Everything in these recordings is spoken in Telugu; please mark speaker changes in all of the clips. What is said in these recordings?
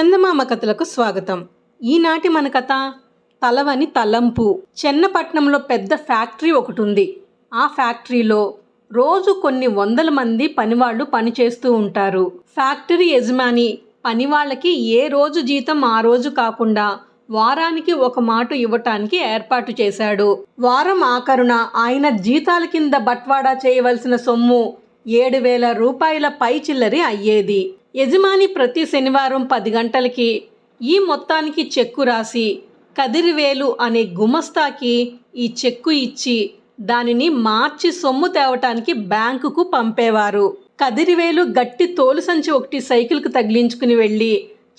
Speaker 1: చందమామ కథలకు స్వాగతం. ఈనాటి మన కథ తలవని తలంపు. చెన్నపట్నంలో పెద్ద ఫ్యాక్టరీ ఒకటి ఉంది ఆ ఫ్యాక్టరీలో రోజు కొన్ని వందల మంది పనివాళ్ళు పనిచేస్తూ ఉంటారు. ఫ్యాక్టరీ యజమాని పనివాళ్ళకి ఏ రోజు జీతం ఆ రోజు కాకుండా వారానికి ఒక మాట ఇవ్వటానికి ఏర్పాటు చేశాడు. వారం ఆఖరున ఆయన జీతాల కింద బట్వాడా చేయవలసిన సొమ్ము ఏడు వేల రూపాయల పై చిల్లరి అయ్యేది. యజమాని ప్రతి శనివారం పది గంటలకి ఈ మొత్తానికి చెక్కు రాసి కదిరివేలు అనే గుమస్తాకి ఈ చెక్కు ఇచ్చి దానిని మార్చి సొమ్ము తేవటానికి బ్యాంకుకు పంపేవారు. కదిరివేలు గట్టి తోలు సంచి ఒకటి సైకిల్కు తగిలించుకుని వెళ్ళి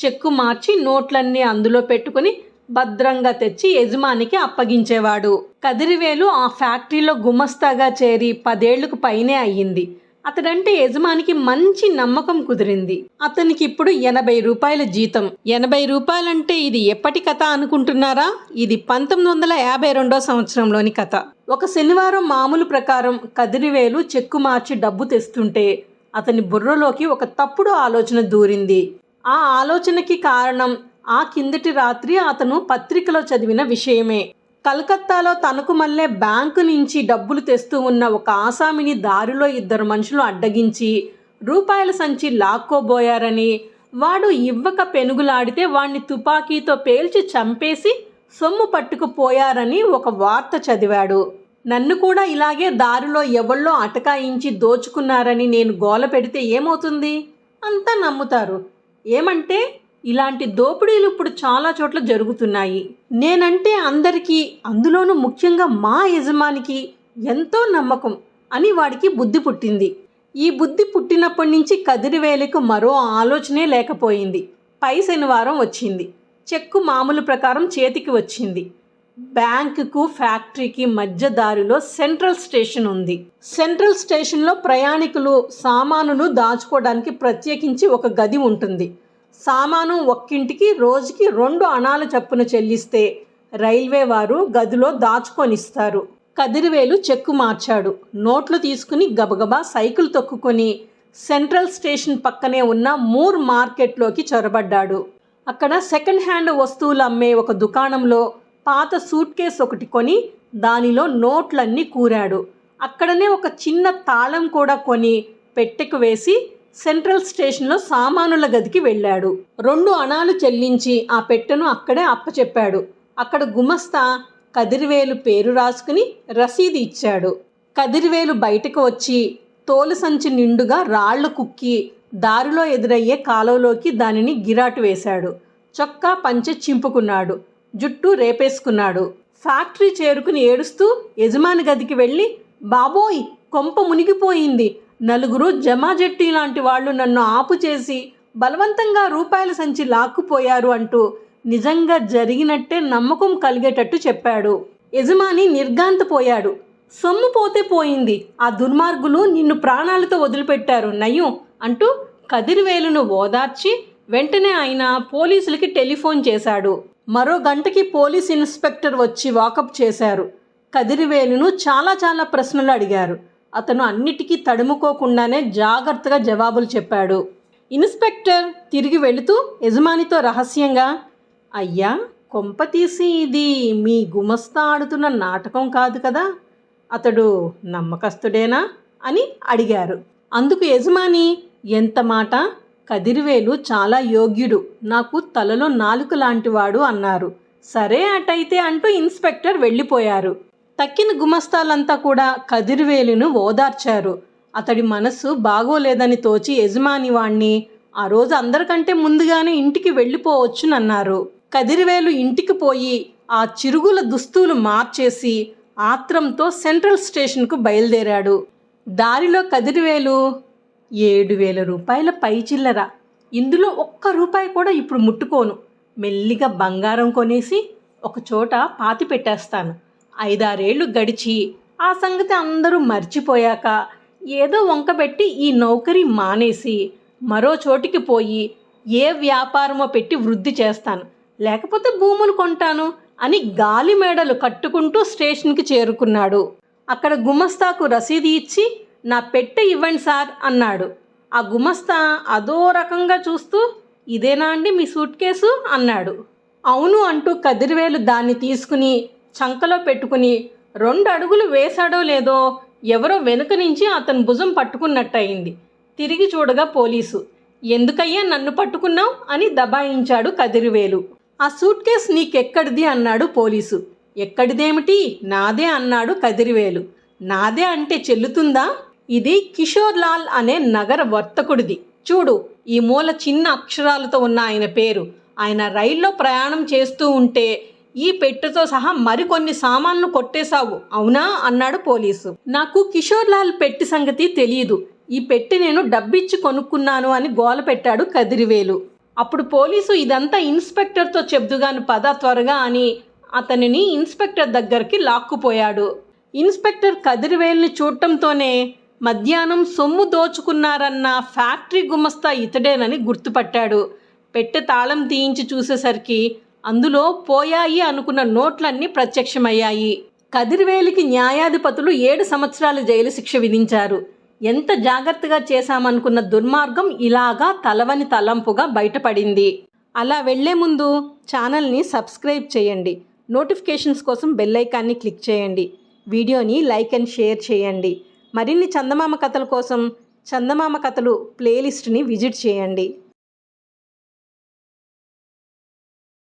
Speaker 1: చెక్కు మార్చి నోట్లన్నీ అందులో పెట్టుకుని భద్రంగా తెచ్చి యజమానికి అప్పగించేవాడు. కదిరివేలు ఆ ఫ్యాక్టరీలో గుమస్తాగా చేరి పదేళ్ళకు పైనే అయ్యింది. అతడంటే యజమానికి మంచి నమ్మకం కుదిరింది. అతనికి ఇప్పుడు ఎనభై రూపాయల జీతం. ఎనభై రూపాయలంటే ఇది ఎప్పటి కథ అనుకుంటున్నారా? ఇది పంతొమ్మిది వందల యాభై రెండో సంవత్సరంలోని కథ. ఒక శనివారం మామూలు ప్రకారం కదిరివేలు చెక్కు మార్చి డబ్బు తెస్తుంటే అతని బుర్రలోకి ఒక తప్పుడు ఆలోచన దూరింది. ఆ ఆలోచనకి కారణం ఆ కిందటి రాత్రి అతను పత్రికలో చదివిన విషయమే. కలకత్తాలో తనకు మళ్ళీ బ్యాంకు నుంచి డబ్బులు తెస్తూ ఉన్న ఒక ఆసామిని దారిలో ఇద్దరు మనుషులు అడ్డగించి రూపాయల సంచి లాక్కోబోయారని వాడు ఇవ్వక పెనుగులాడితే వాణ్ణి తుపాకీతో పేల్చి చంపేసి సొమ్ము పట్టుకుపోయారని ఒక వార్త చదివాడు. నన్ను కూడా ఇలాగే దారిలో ఎవళ్ళో అటకాయించి దోచుకున్నారని నేను గోల పెడితే ఏమవుతుంది? అంతా నమ్ముతారు. ఏమంటే ఇలాంటి దోపిడీలు ఇప్పుడు చాలా చోట్ల జరుగుతున్నాయి. నేనంటే అందరికీ అందులోనూ ముఖ్యంగా మా యజమానికి ఎంతో నమ్మకం అని వాడికి బుద్ధి పుట్టింది. ఈ బుద్ధి పుట్టినప్పటి నుంచి కదిరివేలకు మరో ఆలోచనే లేకపోయింది. పై శనివారం వచ్చింది. చెక్కు మామూలు ప్రకారం చేతికి వచ్చింది. బ్యాంకుకు ఫ్యాక్టరీకి మధ్య దారిలో సెంట్రల్ స్టేషన్ ఉంది. సెంట్రల్ స్టేషన్లో ప్రయాణికులు సామానును దాచుకోవడానికి ప్రత్యేకించి ఒక గది ఉంటుంది. సామాను ఒక్కింటికి రోజుకి రెండు అణాలు చప్పున చెల్లిస్తే రైల్వే వారు గదిలో దాచుకొనిస్తారు. కదిరివేలు చెక్కు మార్చాడు. నోట్లు తీసుకుని గబగబా సైకిల్ తొక్కుకొని సెంట్రల్ స్టేషన్ పక్కనే ఉన్న మూర్ మార్కెట్లోకి చొరబడ్డాడు. అక్కడ సెకండ్ హ్యాండ్ వస్తువులు అమ్మే ఒక దుకాణంలో పాత సూట్ కేస్ ఒకటి కొని దానిలో నోట్లన్నీ కూరాడు. అక్కడనే ఒక చిన్న తాళం కూడా కొని పెట్టెకు వేసి సెంట్రల్ స్టేషన్లో సామానుల గదికి వెళ్ళాడు. రెండు అణాలు చెల్లించి ఆ పెట్టెను అక్కడే అప్పచెప్పాడు. అక్కడ గుమస్తా కదిరివేలు పేరు రాసుకుని రసీదు ఇచ్చాడు. కదిరివేలు బయటకు వచ్చి తోలు సంచి నిండుగా రాళ్ళు కుక్కి దారిలో ఎదురయ్యే కాలువలోకి దానిని గిరాటు వేశాడు. చొక్కా పంచె చింపుకున్నాడు. జుట్టు రేపేసుకున్నాడు. ఫ్యాక్టరీ చేరుకుని ఏడుస్తూ యజమాని గదికి వెళ్ళి బాబోయ్ కొంప మునిగిపోయింది. నలుగురు జమాజెట్టి లాంటి వాళ్ళు నన్ను ఆపు చేసి బలవంతంగా రూపాయల సంచి లాక్కుపోయారు అంటూ నిజంగా జరిగినట్టే నమ్మకం కలిగేటట్టు చెప్పాడు. యజమాని నిర్గాంతపోయాడు సొమ్ము పోతే పోయింది. ఆ దుర్మార్గులు నిన్ను ప్రాణాలతో వదిలిపెట్టారు నయ్యం అంటూ కదిరివేలును ఓదార్చి వెంటనే ఆయన పోలీసులకి టెలిఫోన్ చేశాడు. మరో గంటకి పోలీస్ ఇన్స్పెక్టర్ వచ్చి వాకప్ చేశారు. కదిరివేలును చాలా చాలా ప్రశ్నలు అడిగారు. అతను అన్నిటికీ తడుముకోకుండానే జాగ్రత్తగా జవాబులు చెప్పాడు. ఇన్స్పెక్టర్ తిరిగి వెళుతూ యజమానితో రహస్యంగా అయ్యా కొంప తీసి ఇది మీ గుమస్తా ఆడుతున్న నాటకం కాదు కదా అతడు నమ్మకస్తుడేనా? అని అడిగారు. అందుకు యజమాని ఎంత మాట? కదిరివేలు చాలా యోగ్యుడు నాకు తలలో నాలుక లాంటివాడు అన్నారు. సరే అటైతే అంటూ ఇన్స్పెక్టర్ వెళ్ళిపోయారు. తక్కిన గుమస్తాలంతా కూడా కదిరివేలును ఓదార్చారు. అతడి మనస్సు బాగోలేదని తోచి యజమాని వాణ్ణి ఆ రోజు అందరికంటే ముందుగానే ఇంటికి వెళ్ళిపోవచ్చునన్నారు. కదిరివేలు ఇంటికి పోయి ఆ చిరుగుల దుస్తులు మార్చేసి ఆత్రంతో సెంట్రల్ స్టేషన్కు బయలుదేరాడు. దారిలో కదిరివేలు ఏడు వేల రూపాయల పై చిల్లర. ఇందులో ఒక్క రూపాయి కూడా ఇప్పుడు ముట్టుకోను. మెల్లిగా బంగారం కొనేసి ఒక చోట పాతి పెట్టేస్తాను. ఐదారేళ్ళు గడిచి ఆ సంగతి అందరూ మర్చిపోయాక ఏదో వంకబెట్టి ఈ నౌకరీ మానేసి మరో చోటికి పోయి ఏ వ్యాపారమో పెట్టి వృద్ధి చేస్తాను. లేకపోతే భూములు కొంటాను అని గాలి మేడలు కట్టుకుంటూ స్టేషన్కి చేరుకున్నాడు. అక్కడ గుమస్తాకు రసీదు ఇచ్చి నా పెట్టె ఇవ్వండి సార్ అన్నాడు. ఆ గుమస్తా అదో రకంగా చూస్తూ ఇదేనా అండి మీ సూట్ కేసు? అన్నాడు. అవును అంటూ కదిరివేలు దాన్ని తీసుకుని చంకలో పెట్టుకుని రెండు అడుగులు వేశాడో లేదో ఎవరో వెనుక నుంచి అతని భుజం పట్టుకున్నట్టయింది. తిరిగి చూడగా పోలీసు ఎందుకయ్యా నన్ను పట్టుకున్నావు? అని దబాయించాడు కదిరివేలు. ఆ సూట్ కేస్ నీకెక్కడిది? అన్నాడు పోలీసు. ఎక్కడిదేమిటి? నాదే అన్నాడు కదిరివేలు. నాదే అంటే చెల్లుతుందా? ఇది కిషోర్ లాల్ అనే నగర వర్తకుడిది. చూడు ఈ మూల చిన్న అక్షరాలతో ఉన్న ఆయన పేరు. ఆయన రైల్లో ప్రయాణం చేస్తూ ఉంటే ఈ పెట్టెతో సహా మరికొన్ని సామాన్లు కొట్టేశావు. అవునా? అన్నాడు పోలీసు. నాకు కిషోర్ లాల్ పెట్టి సంగతి తెలియదు ఈ పెట్టి నేను డబ్బిచ్చి కొనుక్కున్నాను అని గోల పెట్టాడు కదిరివేలు. అప్పుడు పోలీసు ఇదంతా ఇన్స్పెక్టర్తో చెబుదుగాను పద త్వరగా అని అతనిని ఇన్స్పెక్టర్ దగ్గరికి లాక్కుపోయాడు. ఇన్స్పెక్టర్ కదిరివేలుని చూడటంతోనే మధ్యాహ్నం సొమ్ము దోచుకున్నారన్న ఫ్యాక్టరీ గుమస్తా ఇతడేనని గుర్తుపట్టాడు. పెట్టె తాళం తీయించి చూసేసరికి అందులో పోయాయి అనుకున్న నోట్లన్నీ ప్రత్యక్షమయ్యాయి. కదిరివేలికి న్యాయాధిపతులు ఏడు సంవత్సరాలు జైలు శిక్ష విధించారు. ఎంత జాగ్రత్తగా చేశామనుకున్న దుర్మార్గం ఇలాగా తలవని తలంపుగా బయటపడింది. అలా వెళ్ళే ముందు ఛానల్ని సబ్స్క్రైబ్ చేయండి. నోటిఫికేషన్స్ కోసం బెల్ ఐకాన్ని క్లిక్ చేయండి. వీడియోని లైక్ అండ్ షేర్ చేయండి. మరిన్ని చందమామ కథల కోసం చందమామ కథలు ప్లేలిస్ట్ని విజిట్ చేయండి.